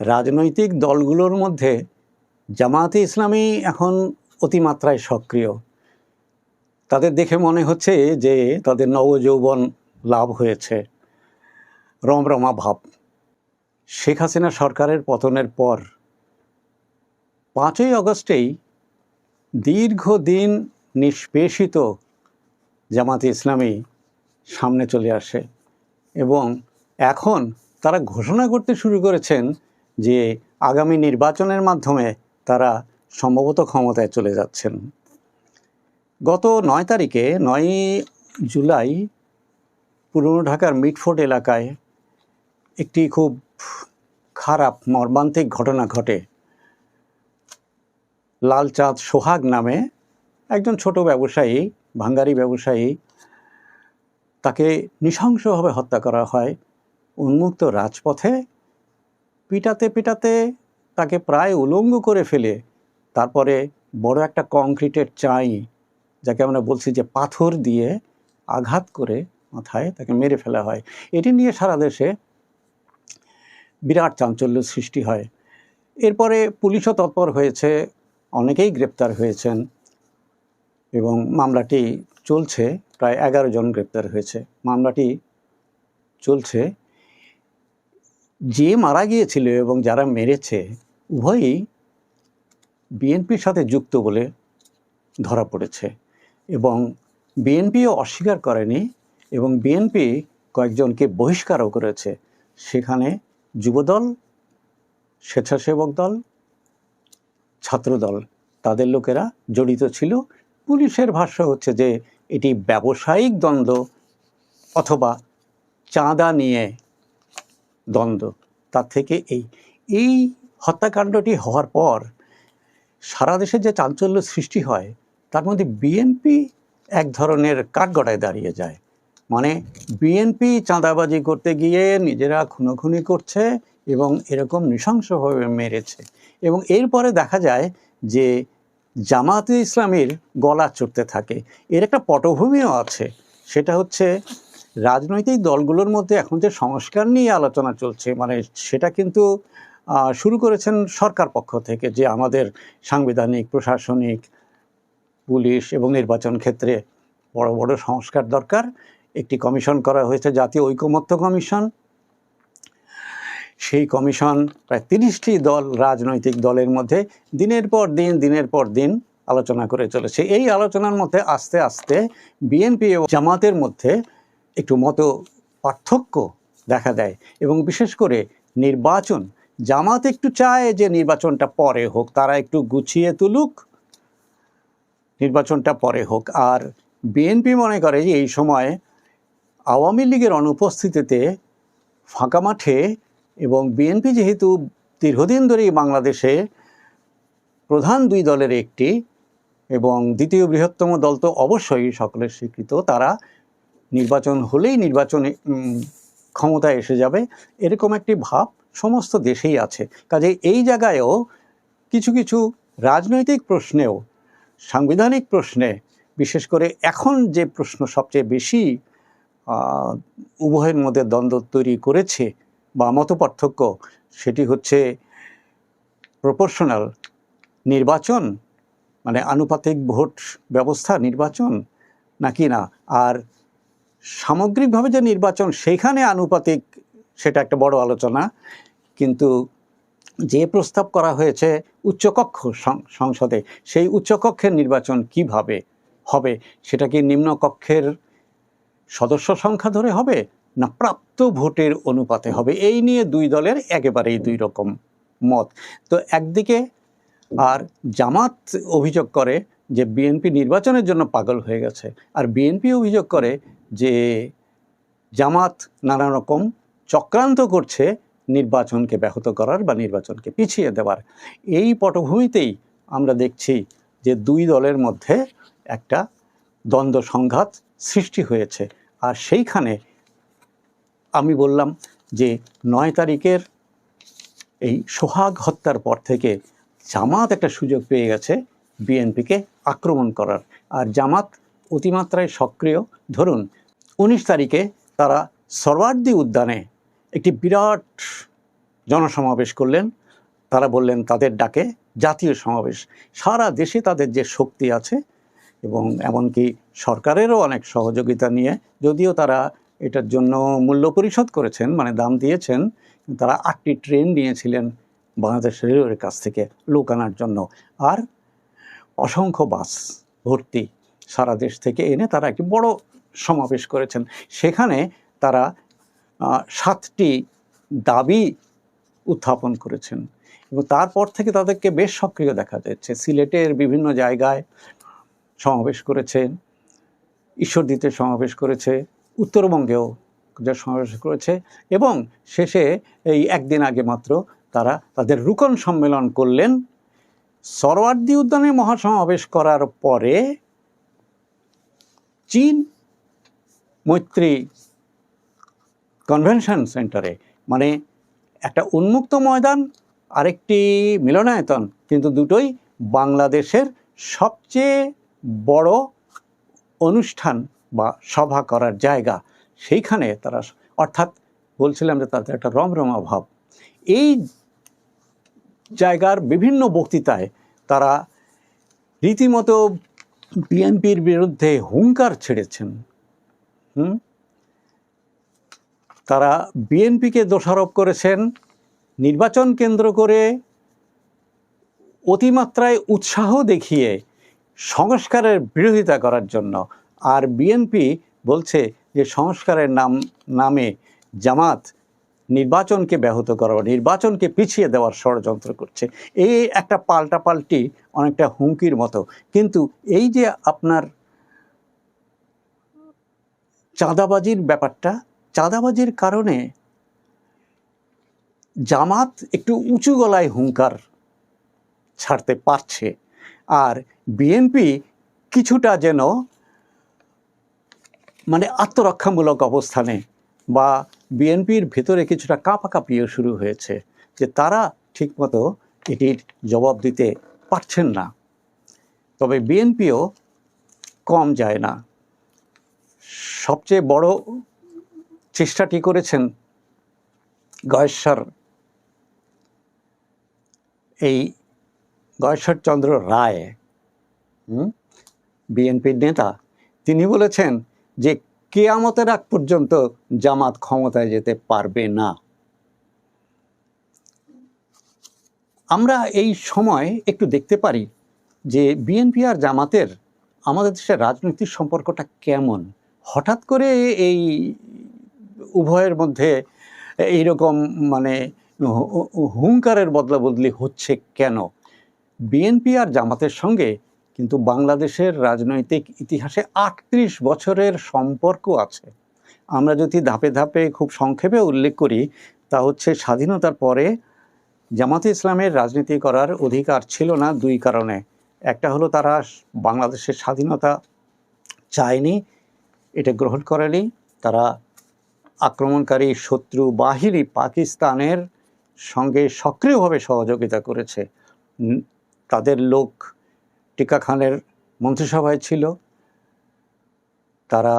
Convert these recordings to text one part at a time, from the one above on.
রাজনৈতিক দলগুলোর মধ্যে জামায়াতে ইসলামী এখন অতিমাত্রায় সক্রিয়। তাদের দেখে মনে হচ্ছে যে তাদের নবযৌবন লাভ হয়েছে। রমরমা ভাব। শেখ হাসিনা সরকারের পতনের পর পাঁচই আগস্টেই দীর্ঘদিন নিষ্পেষিত জামাতে ইসলামী সামনে চলে আসে এবং এখন তারা ঘোষণা করতে শুরু করেছেন যে আগামী নির্বাচনের মাধ্যমে তারা সম্ভবত ক্ষমতায় চলে যাচ্ছেন। গত নয় তারিখে, নয় জুলাই, পুরনো ঢাকার মিটফোর্ড এলাকায় একটি খুব খারাপ, মর্মান্তিক ঘটনা ঘটে। লালচাঁদ সোহাগ নামে একজন ছোট ব্যবসায়ী, ভাঙ্গারি ব্যবসায়ী, তাকে নৃশংসভাবে হত্যা করা হয়। উন্মুক্ত রাজপথে পিটাতে পিটাতে তাকে প্রায় উলঙ্গ করে ফেলে। তারপরে বড় একটা কংক্রিটের চাই, যাকে আমরা বলছি যে পাথর দিয়ে আঘাত করে মাথায় তাকে মেরে ফেলা হয়। এটি নিয়ে সারা দেশে বিরাট চাঞ্চল্য সৃষ্টি হয়। এরপরে পুলিশও তৎপর হয়েছে, অনেকেই গ্রেপ্তার হয়েছেন এবং মামলাটি চলছে, প্রায় এগারো জন গ্রেপ্তার হয়েছে। মামলাটি চলছে যে মারা গিয়েছিল এবং যারা মেরেছে, উভয়ই বিএনপির সাথে যুক্ত বলে ধরা পড়েছে এবং বিএনপিও অস্বীকার করেনি এবং বিএনপি কয়েকজনকে বহিষ্কারও করেছে। সেখানে যুবদল, স্বেচ্ছাসেবক দল, ছাত্রদল, তাদের লোকেরা জড়িত ছিল। পুলিশের ভাষ্য হচ্ছে যে এটি ব্যবসায়িক দ্বন্দ্ব অথবা চাঁদা নিয়ে দ্বন্দ্ব। তার থেকে এই এই হত্যাকাণ্ডটি হওয়ার পর সারা দেশে যে চাঞ্চল্য সৃষ্টি হয়, তার মধ্যে বিএনপি এক ধরনের কাঠগড়ায় দাঁড়িয়ে যায়। মানে বিএনপি চাঁদাবাজি করতে গিয়ে নিজেরা খুনোখুনি করছে এবং এরকম নৃশংসভাবে মেরেছে। এবং এরপরে দেখা যায় যে জামাতে ইসলামের গলা চড়তে থাকে। এর একটা পটভূমিও আছে। সেটা হচ্ছে রাজনৈতিক দলগুলোর মধ্যে এখন যে সংস্কার নিয়ে আলোচনা চলছে মানে সেটা কিন্তু শুরু করেছেন সরকার পক্ষ থেকে যে আমাদের সাংবিধানিক, প্রশাসনিক, পুলিশ এবং নির্বাচন ক্ষেত্রে বড় বড় সংস্কার দরকার। একটি কমিশন করা হয়েছে, জাতীয় ঐকমত্য কমিশন। সেই কমিশন প্রায় তিরিশটি দল রাজনৈতিক দলের মধ্যে দিনের পর দিন, দিনের পর দিন আলোচনা করে চলেছে। এই আলোচনার মধ্যে আস্তে আস্তে বিএনপি এবং জামাতের মধ্যে একটু মতো পার্থক্য দেখা দেয় এবং বিশেষ করে নির্বাচন, জামাত একটু চায় যে নির্বাচনটা পরে হোক, তারা একটু গুছিয়ে তুলুক, নির্বাচনটা পরে হোক। আর বিএনপি মনে করে যে এই সময় আওয়ামী লীগের অনুপস্থিতিতে ফাঁকা মাঠে এবং বিএনপি যেহেতু দীর্ঘদিন ধরেই বাংলাদেশে প্রধান দুই দলের একটি এবং দ্বিতীয় বৃহত্তম দল তো অবশ্যই সকলের স্বীকৃত, তারা নির্বাচন হলেই নির্বাচনে ক্ষমতায় এসে যাবে, এরকম একটি ভাব সমস্ত দেশেই আছে। কাজে এই জায়গায়ও কিছু কিছু রাজনৈতিক প্রশ্নেও, সাংবিধানিক প্রশ্নে, বিশেষ করে এখন যে প্রশ্ন সবচেয়ে বেশি উভয়ের মধ্যে দ্বন্দ্ব তৈরি করেছে বা মতপার্থক্য, সেটি হচ্ছে প্রপোর্শনাল নির্বাচন মানে আনুপাতিক ভোট ব্যবস্থা নির্বাচন, নাকি না? আর সামগ্রিকভাবে যে নির্বাচন সেইখানে আনুপাতিক সেটা একটা বড় আলোচনা। কিন্তু যে প্রস্তাব করা হয়েছে উচ্চকক্ষ সংসদে, সেই উচ্চকক্ষের নির্বাচন কীভাবে হবে? সেটা কি নিম্নকক্ষের সদস্য সংখ্যা ধরে হবে না প্রাপ্ত ভোটের অনুপাতে হবে? এই নিয়ে দুই দলের একেবারেই দুই রকম মত। তো একদিকে আর জামাত অভিযোগ করে যে বিএনপি নির্বাচনের জন্য পাগল হয়ে গেছে। আর বিএনপি অভিযোগ করে যে জামাত নানা রকম চক্রান্ত করছে নির্বাচনকে ব্যাহত করার বা নির্বাচনকে পিছিয়ে দেওয়ার। এই পটভূমিতেই আমরা দেখছি যে দুই দলের মধ্যে একটা দ্বন্দ্ব সংঘাত সৃষ্টি হয়েছে। আর সেইখানে আমি বললাম যে নয় তারিখের এই সোহাগ হত্যার পর থেকে জামাত একটা সুযোগ পেয়ে গেছে বিএনপিকে আক্রমণ করার। আর জামাত অতিমাত্রায় সক্রিয়। ধরুন, উনিশ তারিখে তারা সরওয়ার্দি উদ্যানে একটি বিরাট জনসমাবেশ করলেন। তারা বললেন, তাদের ডাকে জাতীয় সমাবেশ। সারা দেশে তাদের যে শক্তি আছে এবং এমনকি সরকারেরও অনেক সহযোগিতা নিয়ে যদিও তারা এটার জন্য মূল্য পরিশোধ করেছেন মানে দাম দিয়েছেন তারা আটটি ট্রেন নিয়েছিলেন বাংলাদেশ রেলওয়ের কাছ থেকে লোক আনার জন্য। আর অসংখ্য বাস ভর্তি সারা দেশ থেকে এনে তারা একটি বড় সমাবেশ করেছেন। সেখানে তারা সাতটি দাবি উত্থাপন করেছেন এবং তারপর থেকে তাদেরকে বেশ সক্রিয় দেখা যাচ্ছে। সিলেটের বিভিন্ন জায়গায় সমাবেশ করেছেন ঈশ্বরদীতে সমাবেশ করেছে, উত্তরবঙ্গেও সমাবেশ করেছে এবং শেষে এই একদিন আগে মাত্র তারা তাদের রুকন সম্মেলন করলেন। সরওয়ার্দী উদ্যানে মহাসমাবেশ করার পরে চীন মৈত্রী কনভেনশন সেন্টারে মানে একটা উন্মুক্ত ময়দান, আরেকটি মিলনায়তন, কিন্তু দুটোই বাংলাদেশের সবচেয়ে বড় অনুষ্ঠান বা সভা করার জায়গা। সেইখানে তারা অর্থাৎ বলছিলাম যে তাদের একটা রমরমা ভাব। এই জায়গার বিভিন্ন বক্তৃতায় তারা রীতিমতো বিএনপির বিরুদ্ধে হুঙ্কার ছেড়েছেন। হুম? তারা বিএনপিকে দোষারোপ করেছেন, নির্বাচন কেন্দ্র করে অতিমাত্রায় উৎসাহ দেখিয়ে সংস্কারের বিরোধিতা করার জন্য। আর বিএনপি বলছে যে সংস্কারের নাম, নামে জামাত নির্বাচনকে ব্যাহত করা নির্বাচনকে পিছিয়ে দেওয়ার ষড়যন্ত্র করছে। এই একটা পাল্টাপাল্টি অনেকটা হুমকির মতো। কিন্তু এই যে আপনার চাঁদাবাজির ব্যাপারটা, চাঁদাবাজির কারণে জামাত একটু উঁচু গলায় হুঙ্কার ছাড়তে পারছে। আর বিএনপি কিছুটা যেন মানে আত্মরক্ষামূলক অবস্থানে বা বিএনপির ভেতরে কিছুটা কাঁপাকাঁপিও শুরু হয়েছে যে তারা ঠিকমতো এটির জবাব দিতে পারছেন না। তবে বিএনপিও কম যায় না। সবচেয়ে বড় চেষ্টাটি করেছেন গয়েশ্বর এই গয়েশ্বরচন্দ্র রায় বিএনপির নেতা, তিনি বলেছেন যে কেয়ামতের আগ পর্যন্ত জামাত ক্ষমতায় যেতে পারবে না। আমরা এই সময় একটু দেখতে পারি যে বিএনপি আর জামাতের আমাদের দেশের রাজনৈতিক সম্পর্কটা কেমন। হঠাৎ করে এই উভয়ের মধ্যে এইরকম মানে হুঙ্কারের বদলা বদলি হচ্ছে কেন? বিএনপি আর জামাতের সঙ্গে কিন্তু বাংলাদেশের রাজনৈতিক ইতিহাসে আটত্রিশ বছরের সম্পর্ক আছে। আমরা যদি ধাপে ধাপে খুব সংক্ষেপে উল্লেখ করি, তা হচ্ছে স্বাধীনতার পরে জামাতে ইসলামের রাজনীতি করার অধিকার ছিল না দুই কারণে। একটা হলো তারা বাংলাদেশের স্বাধীনতা চায়নি, এটা গ্রহণ করেনি। তারা আক্রমণকারী শত্রু বাহিনী পাকিস্তানের সঙ্গে সক্রিয়ভাবে সহযোগিতা করেছে। তাদের লোক টিকা খানের মন্ত্রিসভায় ছিল। তারা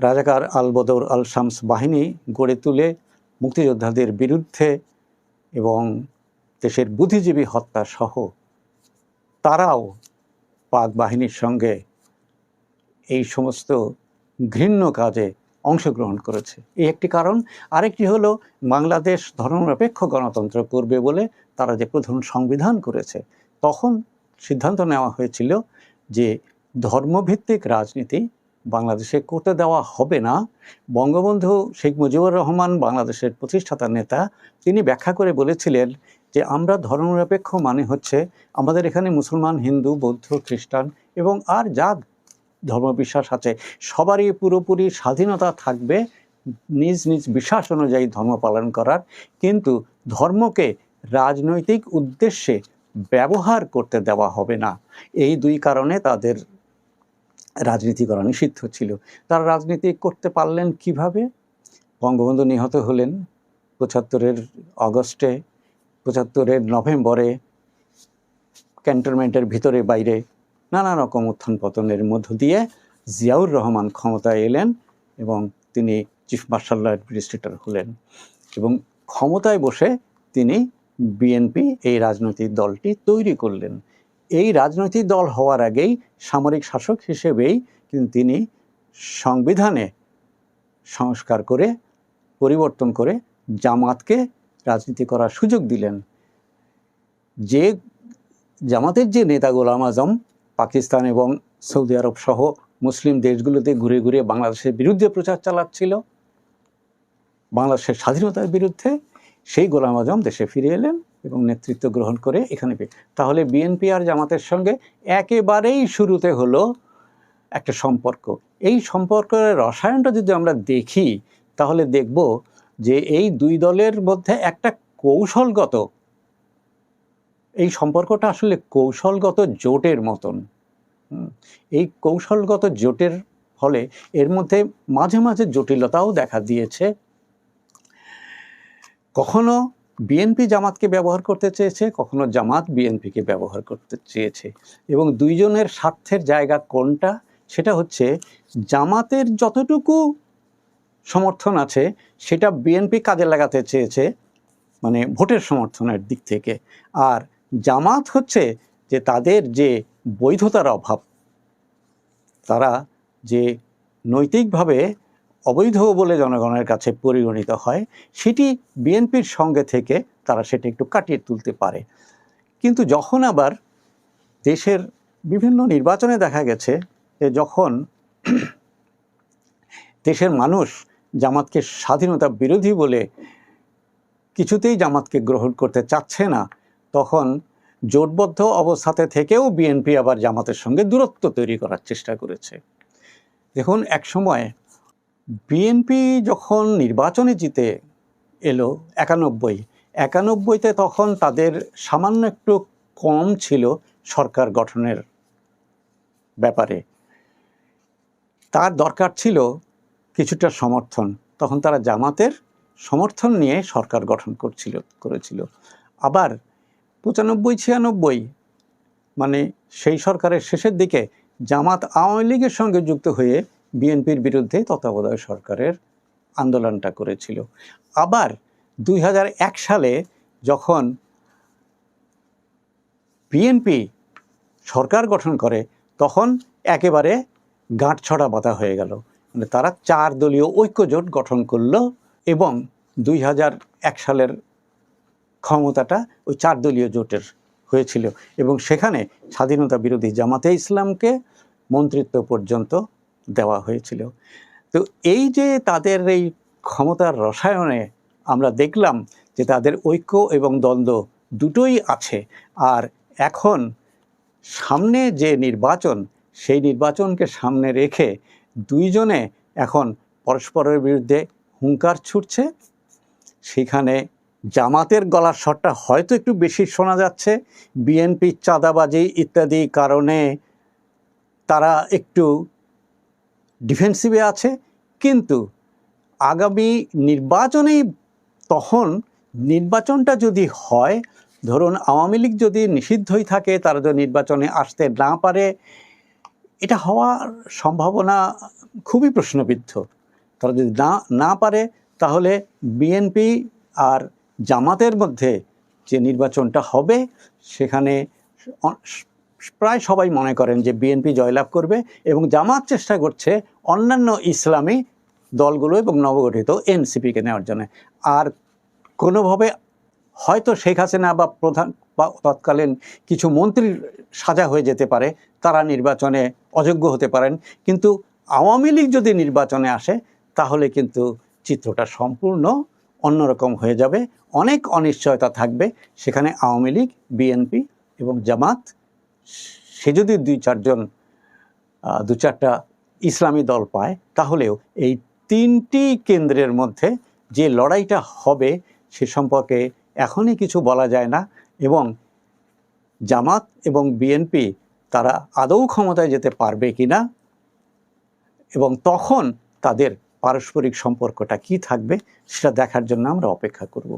রাজাকার আল বদর আল শামস বাহিনী গড়ে তুলে মুক্তিযোদ্ধাদের বিরুদ্ধে এবং দেশের বুদ্ধিজীবী হত্যা সহ তারাও পাক বাহিনীর সঙ্গে এই সমস্ত ঘৃণ্য কাজে অংশগ্রহণ করেছে। এই একটি কারণ। আরেকটি হলো, বাংলাদেশ ধর্মনিরপেক্ষ গণতন্ত্র করবে বলে তারা যে প্রধান সংবিধান করেছে, তখন সিদ্ধান্ত নেওয়া হয়েছিল যে ধর্মভিত্তিক রাজনীতি বাংলাদেশে করতে দেওয়া হবে না। বঙ্গবন্ধু শেখ মুজিবুর রহমান, বাংলাদেশের প্রতিষ্ঠাতা নেতা, তিনি ব্যাখ্যা করে বলেছিলেন যে, আমরা ধর্মনিরপেক্ষ মানে হচ্ছে আমাদের এখানে মুসলমান, হিন্দু, বৌদ্ধ, খ্রিস্টান এবং আর যা ধর্মবিশ্বাস আছে। সবারই পুরোপুরি স্বাধীনতা থাকবে নিজ নিজ বিশ্বাস অনুযায়ী ধর্ম পালন করার। কিন্তু ধর্মকে রাজনৈতিক উদ্দেশ্যে ব্যবহার করতে দেওয়া হবে না। এই দুই কারণে তাদের রাজনীতি করা নিষিদ্ধ ছিল। তারা রাজনীতি করতে পারলেন কীভাবে? বঙ্গবন্ধু নিহত হলেন পঁচাত্তরের অগস্টে। পঁচাত্তরের নভেম্বরে ক্যান্টনমেন্টের ভিতরে বাইরে নানা রকম উত্থান পতনের মধ্য দিয়ে জিয়াউর রহমান ক্ষমতায় এলেন এবং তিনি চিফ মার্শাল অ্যাডমিনিস্ট্রেটর হলেন এবং ক্ষমতায় বসে তিনি বিএনপি এই রাজনৈতিক দলটি তৈরি করলেন। এই রাজনৈতিক দল হওয়ার আগেই সামরিক শাসক হিসেবেই কিন্তু তিনি সংবিধানে সংস্কার করে, পরিবর্তন করে জামাতকে রাজনীতি করার সুযোগ দিলেন। যে জামাতের যে নেতা গোলাম আজম, পাকিস্তান এবং সৌদি আরব সহ মুসলিম দেশগুলোতে ঘুরে ঘুরে বাংলাদেশের বিরুদ্ধে প্রচার চালাচ্ছিল। বাংলাদেশের স্বাধীনতার বিরুদ্ধে সেই গোলাম আজম দেশে ফিরে এলেন এবং নেতৃত্ব গ্রহণ করে এখানে তাহলে বিএনপি আর জামাতের সঙ্গে একেবারেই শুরুতে হলো একটা সম্পর্ক। এই সম্পর্কের রসায়নটা যদি আমরা দেখি, তাহলে দেখব যে এই দুই দলের মধ্যে একটা কৌশলগত, এই সম্পর্কটা আসলে কৌশলগত জোটের মতন। এই কৌশলগত জোটের ফলে এর মধ্যে মাঝে মাঝে জটিলতাও দেখা দিয়েছে। কখনো বিএনপি জামাতকে ব্যবহার করতে চেয়েছে, কখনো জামাত বিএনপিকে ব্যবহার করতে চেয়েছে। এবং দুইজনের স্বার্থের জায়গা কোনটা, সেটা হচ্ছে জামাতের যতটুকু সমর্থন আছে, সেটা বিএনপি কাজে লাগাতে চেয়েছে মানে ভোটের সমর্থনের দিক থেকে। আর জামাত হচ্ছে যে তাদের যে বৈধতার অভাব, তারা যে নৈতিকভাবে অবৈধ বলে জনগণের কাছে পরিগণিত হয়, সেটি বিএনপির সঙ্গে থেকে তারা সেটা একটু কাটিয়ে তুলতে পারে। কিন্তু যখন আবার দেশের বিভিন্ন নির্বাচনে দেখা গেছে যে যখন দেশের মানুষ জামাতকে স্বাধীনতা বিরোধী বলে কিছুতেই জামাতকে গ্রহণ করতে চাচ্ছে না, তখন জোটবদ্ধ অবস্থাতে থেকেও বিএনপি আবার জামাতের সঙ্গে দূরত্ব তৈরি করার চেষ্টা করেছে। দেখুন এক সময় বিএনপি যখন নির্বাচনে জিতে এলো একানব্বই, একানব্বইতে তখন তাদের সামান্য একটু কম ছিল সরকার গঠনের ব্যাপারে। তার দরকার ছিল কিছুটা সমর্থন। তখন তারা জামাতের সমর্থন নিয়ে সরকার গঠন করছিল, করেছিল। আবার পঁচানব্বই, ছিয়ানব্বই মানে সেই সরকারের শেষের দিকে জামাত আওয়ামী লীগের সঙ্গে যুক্ত হয়ে বিএনপির বিরুদ্ধে তত্ত্বাবধায়ক সরকারের আন্দোলনটা করেছিল। আবার দুই হাজার এক সালে যখন বিএনপি সরকার গঠন করে, তখন একেবারে গাঁটছড়া বাঁধা হয়ে গেল। মানে তারা চার দলীয় ঐক্যজোট গঠন করল এবং দুই সালের ক্ষমতাটা ওই চার দলীয় জোটের হয়েছিল এবং সেখানে স্বাধীনতা বিরোধী জামাতে ইসলামকে মন্ত্রিত্ব পর্যন্ত দেওয়া হয়েছিল। তো এই যে তাদের এই ক্ষমতার রসায়নে আমরা দেখলাম যে তাদের ঐক্য এবং দ্বন্দ্ব দুটোই আছে, আর এখন সামনে যে নির্বাচন, সেই নির্বাচনকে সামনে রেখে দুইজনে এখন পরস্পরের বিরুদ্ধে হুঙ্কার ছুটছে। সেখানে জামাতের গলার স্বরটা হয়তো একটু বেশি শোনা যাচ্ছে বিএনপির চাঁদাবাজি ইত্যাদি কারণে তারা একটু ডিফেন্সিভে আছে, কিন্তু আগামী নির্বাচনেই তখন নির্বাচনটা যদি হয়, ধরুন আওয়ামী লীগ যদি নিষিদ্ধই থাকে, তারা যদি নির্বাচনে আসতে না পারে, এটা হওয়ার সম্ভাবনা খুবই প্রশ্নবিদ্ধ। তারা যদি না না পারে, তাহলে বিএনপি আর জামাতের মধ্যে যে নির্বাচনটা হবে, সেখানে প্রায় সবাই মনে করেন যে বিএনপি জয়লাভ করবে এবং জামাত চেষ্টা করছে অন্যান্য ইসলামী দলগুলো এবং নবগঠিত এনসিপিকে নেওয়ার জন্য। আর কোনোভাবে হয়তো শেখ হাসিনা বা প্রধান বা তৎকালীন কিছু মন্ত্রীর সাজা হয়ে যেতে পারে, তারা নির্বাচনে অযোগ্য হতে পারেন। কিন্তু আওয়ামী লীগ যদি নির্বাচনে আসে, তাহলে কিন্তু চিত্রটা সম্পূর্ণ অন্যরকম হয়ে যাবে। অনেক অনিশ্চয়তা থাকবে। সেখানে আওয়ামী লীগ, বিএনপি এবং জামাত সে যদি দুই চারজন দু চারটা ইসলামী দল পায়, তাহলেও এই তিনটি কেন্দ্রের মধ্যে যে লড়াইটা হবে সে সম্পর্কে এখনই কিছু বলা যায় না এবং জামাত এবং বিএনপি তারা আদৌ ক্ষমতায় যেতে পারবে কি না এবং তখন তাদের পারস্পরিক সম্পর্কটা কি থাকবে সেটা দেখার জন্য আমরা অপেক্ষা করব।